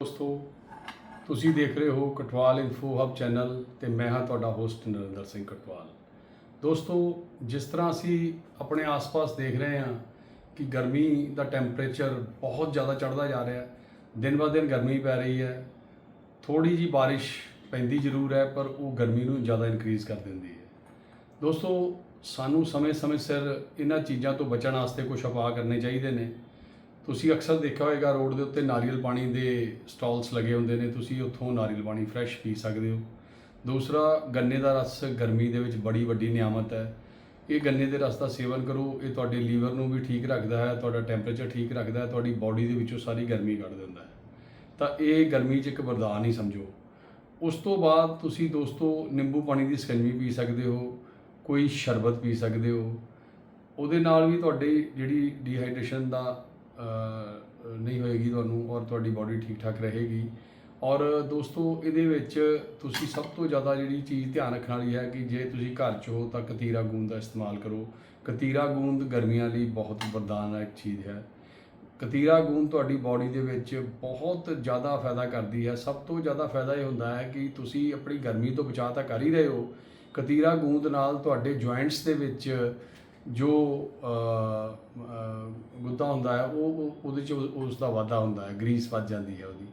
ਦੋਸਤੋ, ਤੁਸੀਂ ਦੇਖ ਰਹੇ ਹੋ ਕਟਵਾਲ ਇਨਫੋ ਹਬ ਚੈਨਲ ਤੇ ਮੈਂ ਹਾਂ ਤੁਹਾਡਾ ਹੋਸਟ ਨਰਿੰਦਰ ਸਿੰਘ ਕਟਵਾਲ ਦੋਸਤੋ, ਜਿਸ ਤਰ੍ਹਾਂ ਅਸੀਂ ਆਪਣੇ ਆਸ-ਪਾਸ ਦੇਖ ਰਹੇ ਹਾਂ ਕਿ ਗਰਮੀ ਦਾ ਟੈਂਪਰੇਚਰ ਬਹੁਤ ਜ਼ਿਆਦਾ ਚੜ੍ਹਦਾ ਜਾ ਰਿਹਾ ਹੈ, ਦਿਨ ਬਾ ਦਿਨ ਗਰਮੀ ਪੈ ਰਹੀ ਹੈ ਥੋੜੀ ਜੀ ਬਾਰਿਸ਼ ਪੈਂਦੀ ਜ਼ਰੂਰ ਹੈ, ਪਰ ਉਹ ਗਰਮੀ ਨੂੰ ਜ਼ਿਆਦਾ ਇਨਕਰੀਜ਼ ਕਰ ਦਿੰਦੀ ਹੈ। ਦੋਸਤੋ, ਸਾਨੂੰ ਸਮੇਂ-ਸਮੇਂ ਸਿਰ ਇਹਨਾਂ ਚੀਜ਼ਾਂ ਤੋਂ ਬਚਣ ਵਾਸਤੇ ਕੁਝ ਉਪਾਅ ਕਰਨੇ ਚਾਹੀਦੇ ਨੇ। ਤੁਸੀਂ ਅਕਸਰ ਦੇਖਿਆ ਹੋਵੇਗਾ ਰੋਡ ਦੇ ਉੱਤੇ ਨਾਰੀਅਲ ਪਾਣੀ ਦੇ ਸਟਾਲਸ ਲੱਗੇ ਹੁੰਦੇ ਨੇ, ਤੁਸੀਂ ਉੱਥੋਂ ਨਾਰੀਅਲ ਪਾਣੀ ਫਰੈਸ਼ ਪੀ ਸਕਦੇ ਹੋ। ਦੂਸਰਾ, ਗੰਨੇ ਦਾ ਰਸ ਗਰਮੀ ਦੇ ਵਿੱਚ ਬੜੀ ਵੱਡੀ ਨਿਆਮਤ ਹੈ। ਇਹ ਗੰਨੇ ਦੇ ਰਸ ਦਾ ਸੇਵਨ ਕਰੋ, ਇਹ ਤੁਹਾਡੇ ਲੀਵਰ ਨੂੰ ਵੀ ਠੀਕ ਰੱਖਦਾ ਹੈ, ਤੁਹਾਡਾ ਟੈਂਪਰੇਚਰ ਠੀਕ ਰੱਖਦਾ ਹੈ, ਤੁਹਾਡੀ ਬਾਡੀ ਦੇ ਵਿੱਚੋਂ ਸਾਰੀ ਗਰਮੀ ਕੱਢ ਦਿੰਦਾ ਹੈ। ਤਾਂ ਇਹ ਗਰਮੀ 'ਚ ਇੱਕ ਵਰਦਾਨ ਹੀ ਸਮਝੋ। ਉਸ ਤੋਂ ਬਾਅਦ ਤੁਸੀਂ ਦੋਸਤੋ ਨਿੰਬੂ ਪਾਣੀ ਦੀ ਸਕੰਜਵੀ ਪੀ ਸਕਦੇ ਹੋ, ਕੋਈ ਸ਼ਰਬਤ ਪੀ ਸਕਦੇ ਹੋ। ਉਹਦੇ ਨਾਲ ਵੀ ਤੁਹਾਡੀ ਜਿਹੜੀ ਡੀਹਾਈਡਰੇਸ਼ਨ ਦਾ ਨਹੀਂ ਹੋਏਗੀ ਤੁਹਾਨੂੰ ਔਰ ਤੁਹਾਡੀ ਬਾਡੀ ਠੀਕ ਠਾਕ ਰਹੇਗੀ। ਔਰ ਦੋਸਤੋ, ਇਹਦੇ ਵਿੱਚ ਤੁਸੀਂ ਸਭ ਤੋਂ ਜ਼ਿਆਦਾ ਜਿਹੜੀ ਚੀਜ਼ ਧਿਆਨ ਰੱਖਣ ਵਾਲੀ ਹੈ ਕਿ ਜੇ ਤੁਸੀਂ ਘਰ 'ਚ ਹੋ ਤਾਂ ਕਤੀਰਾ ਗੂੰਦ ਦਾ ਇਸਤੇਮਾਲ ਕਰੋ। ਕਤੀਰਾ ਗੂੰਦ ਗਰਮੀਆਂ ਲਈ ਬਹੁਤ ਵਰਦਾਨਕ ਚੀਜ਼ ਹੈ। ਕਤੀਰਾ ਗੂੰਦ ਤੁਹਾਡੀ ਬਾਡੀ ਦੇ ਵਿੱਚ ਬਹੁਤ ਜ਼ਿਆਦਾ ਫਾਇਦਾ ਕਰਦੀ ਹੈ। ਸਭ ਤੋਂ ਜ਼ਿਆਦਾ ਫਾਇਦਾ ਇਹ ਹੁੰਦਾ ਹੈ ਕਿ ਤੁਸੀਂ ਆਪਣੀ ਗਰਮੀ ਤੋਂ ਬਚਾਅ ਤਾਂ ਕਰ ਹੀ ਰਹੇ ਹੋ। ਕਤੀਰਾ ਗੂੰਦ ਨਾਲ ਤੁਹਾਡੇ ਜੁਆਇੰਟਸ ਦੇ ਵਿੱਚ ਜੋ ਅ, ਗੁੱਦਾ ਹੁੰਦਾ ਹੈ ਉਹ ਉਹ- ਉਹਦੇ ਚ ਉਸ ਦਾ ਵਾਧਾ ਹੁੰਦਾ ਹੈ ਗਰੀਸ ਵੱਧ ਜਾਂਦੀ ਹੈ ਉਹਦੀ।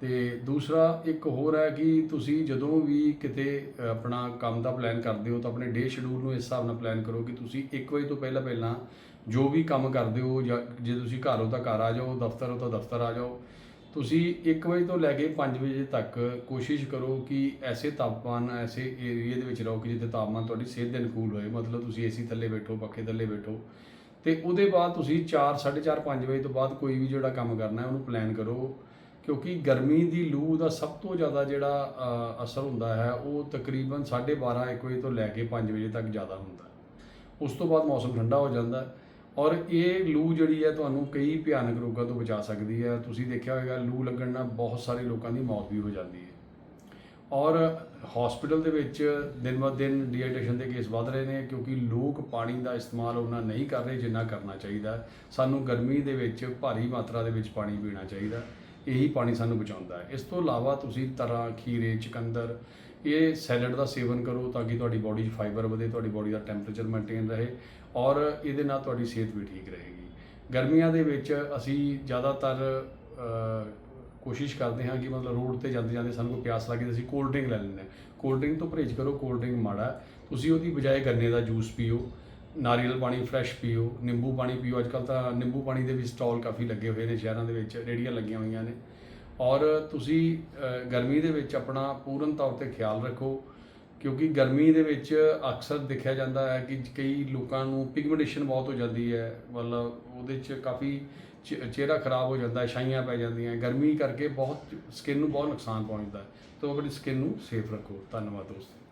ਤੇ ਦੂਸਰਾ ਇੱਕ ਹੋਰ ਹੈ ਕਿ ਤੁਸੀਂ ਜਦੋਂ ਵੀ ਕਿਤੇ ਆਪਣਾ ਕੰਮ ਦਾ ਪਲਾਨ ਕਰਦੇ ਹੋ ਤਾਂ ਆਪਣੇ ਡੇ ਸ਼ਡਿਊਲ ਨੂੰ ਇਸ ਹਿਸਾਬ ਨਾਲ ਪਲਾਨ ਕਰੋ ਕਿ ਤੁਸੀਂ 1 ਵਜੇ ਤੋਂ ਪਹਿਲਾਂ ਪਹਿਲਾਂ ਜੋ ਵੀ ਕੰਮ ਕਰਦੇ ਹੋ ਜਾਂ ਜੇ ਤੁਸੀਂ ਘਰ ਹੋ ਤਾਂ ਘਰ ਆ ਜਾਓ ਦਫ਼ਤਰ ਹੋ ਤਾਂ ਦਫ਼ਤਰ ਆ ਜਾਓ। ਤੁਸੀਂ 1 ਵਜੇ ਤੋਂ ਲੈ ਕੇ 5 ਵਜੇ ਤੱਕ ਕੋਸ਼ਿਸ਼ ਕਰੋ ਕਿ ਐਸੇ ਤਾਪਮਾਨ, ਐਸੇ ਏਰੀਏ ਦੇ ਵਿੱਚ ਰਹੋ ਕਿ ਜਿੱਥੇ ਤਾਪਮਾਨ ਤੁਹਾਡੀ ਸਿਹਤ ਦੇ ਅਨੁਕੂਲ ਹੋਏ। ਮਤਲਬ ਤੁਸੀਂ ਏਸੀ ਥੱਲੇ ਬੈਠੋ, ਪੱਖੇ ਥੱਲੇ ਬੈਠੋ। ਤੇ ਉਹਦੇ ਬਾਅਦ ਤੁਸੀਂ 4 4:30 5 ਵਜੇ ਤੋਂ ਬਾਅਦ ਕੋਈ ਵੀ ਜਿਹੜਾ ਕੰਮ ਕਰਨਾ ਹੈ, ਉਹਨੂੰ ਪਲਾਨ ਕਰੋ। ਕਿਉਂਕਿ ਗਰਮੀ ਦੀ ਲੂ ਦਾ ਸਭ ਤੋਂ ਜ਼ਿਆਦਾ ਜਿਹੜਾ ਅਸਰ ਹੁੰਦਾ ਹੈ, ਉਹ ਤਕਰੀਬਨ 12:30 1 ਵਜੇ ਤੋਂ ਲੈ ਕੇ 5 ਵਜੇ ਤੱਕ ਜ਼ਿਆਦਾ ਹੁੰਦਾ ਉਸ ਤੋਂ ਬਾਅਦ ਮੌਸਮ ਠੰਡਾ ਹੋ ਜਾਂਦਾ ਹੈ। ਔਰ ਇਹ ਲੂ ਜਿਹੜੀ ਹੈ ਤੁਹਾਨੂੰ ਕਈ ਭਿਆਨਕ ਰੋਗਾਂ ਤੋਂ ਬਚਾ ਸਕਦੀ ਹੈ। ਤੁਸੀਂ ਦੇਖਿਆ ਹੋਵੇਗਾ ਲੂ ਲੱਗਣ ਨਾਲ ਬਹੁਤ ਸਾਰੇ ਲੋਕਾਂ ਦੀ ਮੌਤ ਵੀ ਹੋ ਜਾਂਦੀ ਹੈ। ਔਰ ਹਸਪੀਟਲ ਦੇ ਵਿੱਚ ਦਿਨ ਬ ਦਿਨ ਡੀਹਾਈਡਰੇਸ਼ਨ ਦੇ ਕੇਸ ਵੱਧ ਰਹੇ ਨੇ ਕਿਉਂਕਿ ਲੋਕ ਪਾਣੀ ਦਾ ਇਸਤੇਮਾਲ ਉਹਨਾਂ ਨਹੀਂ ਕਰ ਰਹੇ ਜਿੰਨਾ ਕਰਨਾ ਚਾਹੀਦਾ। ਸਾਨੂੰ ਗਰਮੀ ਦੇ ਵਿੱਚ ਭਾਰੀ ਮਾਤਰਾ ਦੇ ਵਿੱਚ ਪਾਣੀ ਪੀਣਾ ਚਾਹੀਦਾ। ਇਹੀ ਪਾਣੀ ਸਾਨੂੰ ਬਚਾਉਂਦਾ ਹੈ। ਇਸ ਤੋਂ ਇਲਾਵਾ ਤੁਸੀਂ ਤਰਾਂ ਖੀਰੇ, ਚਕੰਦਰ ਇਹ ਸੈਲਡ ਦਾ ਸੇਵਨ ਕਰੋ ਤਾਂ ਕਿ ਤੁਹਾਡੀ ਬਾਡੀ 'ਚ ਫਾਈਬਰ ਵਧੇ, ਤੁਹਾਡੀ ਬਾਡੀ ਦਾ ਟੈਂਪਰੇਚਰ ਮੇਨਟੇਨ ਰਹੇ ਔਰ ਇਹਦੇ ਨਾਲ ਤੁਹਾਡੀ ਸਿਹਤ ਵੀ ਠੀਕ ਰਹੇਗੀ। ਗਰਮੀਆਂ ਦੇ ਵਿੱਚ ਅਸੀਂ ਜ਼ਿਆਦਾਤਰ ਕੋਸ਼ਿਸ਼ ਕਰਦੇ ਹਾਂ ਕਿ ਮਤਲਬ ਰੋਡ ਤੇ ਜਾਂਦੇ ਜਾਂਦੇ ਸਾਨੂੰ ਕੋਈ ਪਿਆਸ ਲੱਗੇ ਤਾਂ ਅਸੀਂ ਕੋਲਡ ਡਰਿੰਕ ਲੈ ਲੈਂਦੇ ਹਾਂ। ਕੋਲਡ ਡਰਿੰਕ ਤੋਂ ਪਰਹੇਜ਼ ਕਰੋ ਕੋਲਡ ਡਰਿੰਕ ਮਾੜਾ। ਤੁਸੀਂ ਉਹਦੀ ਬਜਾਏ ਗੰਨੇ ਦਾ ਜੂਸ ਪੀਓ, ਨਾਰੀਅਲ ਪਾਣੀ ਫਰੈਸ਼ ਪੀਓ, ਨਿੰਬੂ ਪਾਣੀ ਪੀਓ। ਅੱਜ ਕੱਲ੍ਹ ਤਾਂ ਨਿੰਬੂ ਪਾਣੀ ਦੇ ਵੀ ਸਟਾਲ ਕਾਫੀ ਲੱਗੇ ਹੋਏ ਨੇ ਸ਼ਹਿਰਾਂ ਦੇ ਵਿੱਚ, ਰੇੜੀਆਂ ਲੱਗੀਆਂ ਹੋਈਆਂ ਨੇ। ਔਰ ਤੁਸੀਂ ਗਰਮੀ ਦੇ ਵਿੱਚ ਆਪਣਾ ਪੂਰਨ ਤੌਰ ਤੇ ਖਿਆਲ ਰੱਖੋ, ਕਿਉਂਕਿ ਗਰਮੀ ਦੇ ਵਿੱਚ ਅਕਸਰ ਦੇਖਿਆ ਜਾਂਦਾ ਹੈ ਕਿ ਕਈ ਲੋਕਾਂ ਨੂੰ ਪਿਗਮੈਂਟੇਸ਼ਨ ਬਹੁਤ ਹੋ ਜਾਂਦੀ ਹੈ, ਮਤਲਬ ਉਹਦੇ 'ਚ ਕਾਫੀ ਚ- ਚਿਹਰਾ ਖਰਾਬ ਹੋ ਜਾਂਦਾ ਹੈ ਛਾਈਆਂ ਪੈ ਜਾਂਦੀਆਂ, ਗਰਮੀ ਕਰਕੇ ਬਹੁਤ ਸਕਿਨ ਨੂੰ ਬਹੁਤ ਨੁਕਸਾਨ ਪਹੁੰਚਦਾ ਹੈ। ਤਾਂ ਆਪਣੀ ਸਕਿਨ ਨੂੰ ਸੇਫ ਰੱਖੋ। ਧੰਨਵਾਦ ਦੋਸਤੋ।